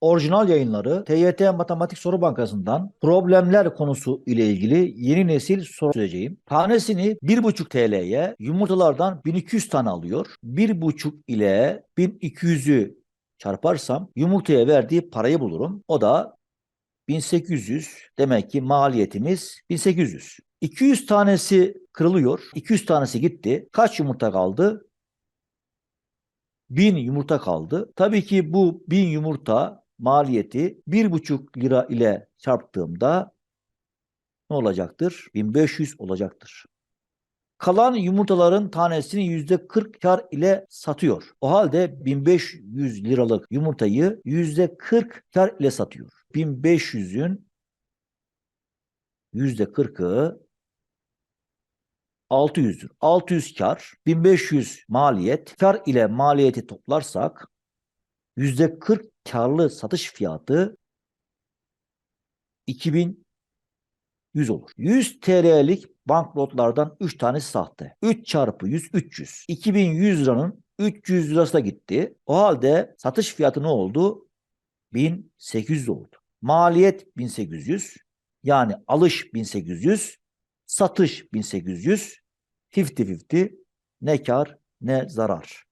orijinal yayınları TYT Matematik Soru Bankası'ndan problemler konusu ile ilgili yeni nesil soru çözeceğim. Tanesini 1,5 TL'ye yumurtalardan 1200 tane alıyor. 1,5 ile 1200'ü çarparsam yumurtaya verdiği parayı bulurum. O da 1800 demek ki maliyetimiz 1800. 200 tanesi kırılıyor. 200 tanesi gitti. Kaç yumurta kaldı? 1000 yumurta kaldı. Tabii ki bu 1000 yumurta maliyeti 1,5 lira ile çarptığımda ne olacaktır? 1500 olacaktır. Kalan yumurtaların tanesini %40 kar ile satıyor. O halde 1500 liralık yumurtayı %40 kar ile satıyor. 1500'ün %40'ı 600'dür. 600 kar, 1500 maliyet. Kar ile maliyeti toplarsak %40 karlı satış fiyatı 2100 olur. 100 TL'lik banknotlardan 3 tanesi sahte. 3 çarpı 100 300. 2100 liranın 300 lirası da gitti. O halde satış fiyatı ne oldu? 1800 oldu. Maliyet 1800. Yani alış 1800. Satış 1800. 50-50 ne kar ne zarar.